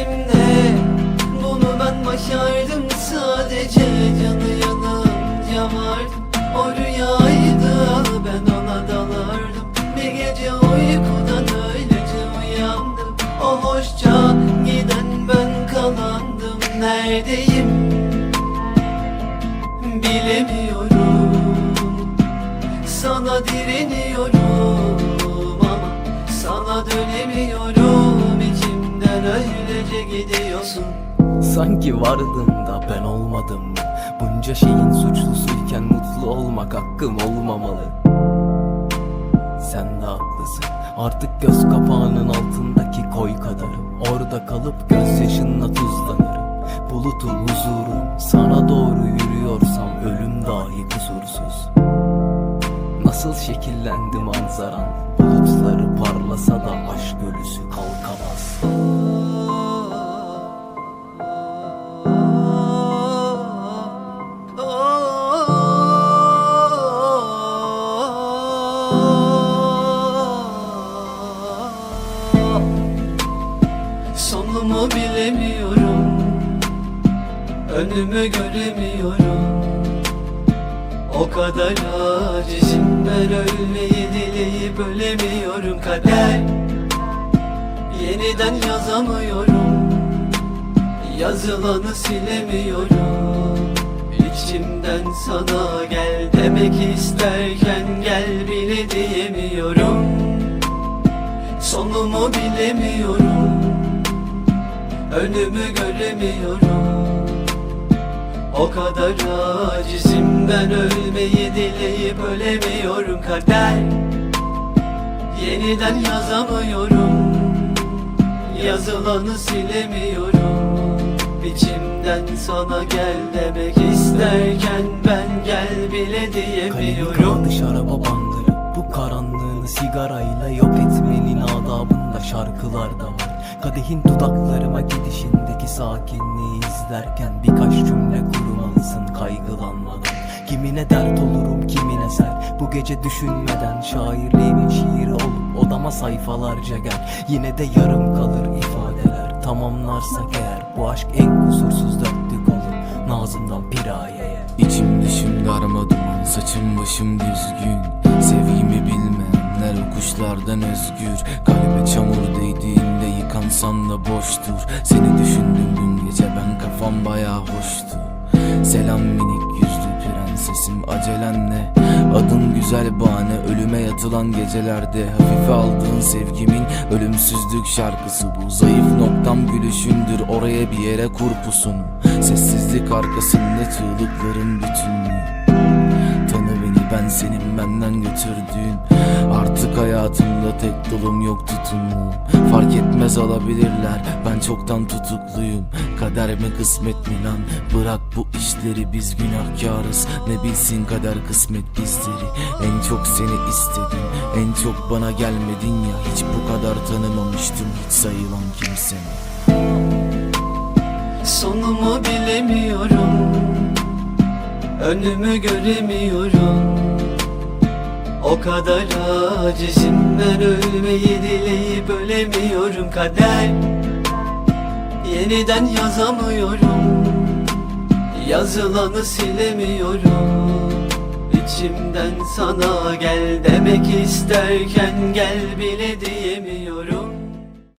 İçimde bunu ben başardım Sadece canı yanınca vardım O rüyaydı ben ona dalardım. Bir gece uykudan öylece uyandım. O hoşça giden ben kalandım. Neredeyim? Bilemiyorum. Sana direniyorum Sanki vardım da ben olmadım mı? Bunca şeyin suçlusuyken mutlu olmak hakkım olmamalı. Sen de haklısın. Artık göz kapağının altındaki koy kadarım. Orada kalıp gözyaşınla tuzlanırım. Bulutun huzurum. Sana doğru yürüyorsam ölüm dahi kusursuz. Nasıl şekillendi manzaran Bulutları parlasa da aşk ölüsü kalkamaz Sonumu bilemiyorum. Önümü göremiyorum. O kadar acizim ben ölmeyi dileyip ölemiyorum Kader Yeniden yazamıyorum. Yazılanı silemiyorum. İçimden sana gel demek isterken gel bile diyemiyorum. Sonumu bilemiyorum Önümü göremiyorum. O kadar acizim ben ölmeyi dileyip ölemiyorum kader Yeniden yazamıyorum. Yazılanı silemiyorum. İçimden sana gel demek isterken ben gel bile Kalemi diyemiyorum. kaldı şaraba bandırıp Bu karanlığını sigarayla yok etmenin adabında şarkılar da var Kadehin dudaklarıma gidişindeki sakinliği izlerken Birkaç cümle kurmalısın kaygılanmadan. Kimine dert olurum kimine ser. Bu gece düşünmeden şairliğimin şiiri olup Odama sayfalarca gel. Yine de yarım kalır ifadeler Tamamlarsak eğer bu aşk en kusursuz dörtlük olur Nazımdan pirayeye. İçim dışım darma Saçım başım düzgün. Sevgimi bilmeyenler o kuşlardan özgür. Kalbe çamur değdiğinde yıkansan da boştur. Seni düşündüm dün gece ben kafam baya hoştu. Selam minik yüzlü prensesim acelenle. Adın güzel bahane ölüme yatılan gecelerde. Hafife aldığın sevgimin ölümsüzlük şarkısı bu. Zayıf noktam gülüşündür oraya bir yere kur pusunu Sessizlik arkasında çığlıkların bütünlüğü Tanı beni ben senin benden götürdüğün tek dolum yok tutumlu Fark etmez alabilirler ben çoktan tutukluyum. Kader mi kısmet mi lan? Bırak bu işleri biz günahkarız. Ne bilsin kader kısmet bizleri? En çok seni istedim En çok bana gelmedin ya. Hiç bu kadar tanımamıştım hiç sayılan kimseni Sonumu bilemiyorum Önümü göremiyorum O kadar acizim ben ölmeyi dileyip ölemiyorum kader. Yeniden yazamıyorum. Yazılanı silemiyorum. İçimden sana gel demek isterken gel bile diyemiyorum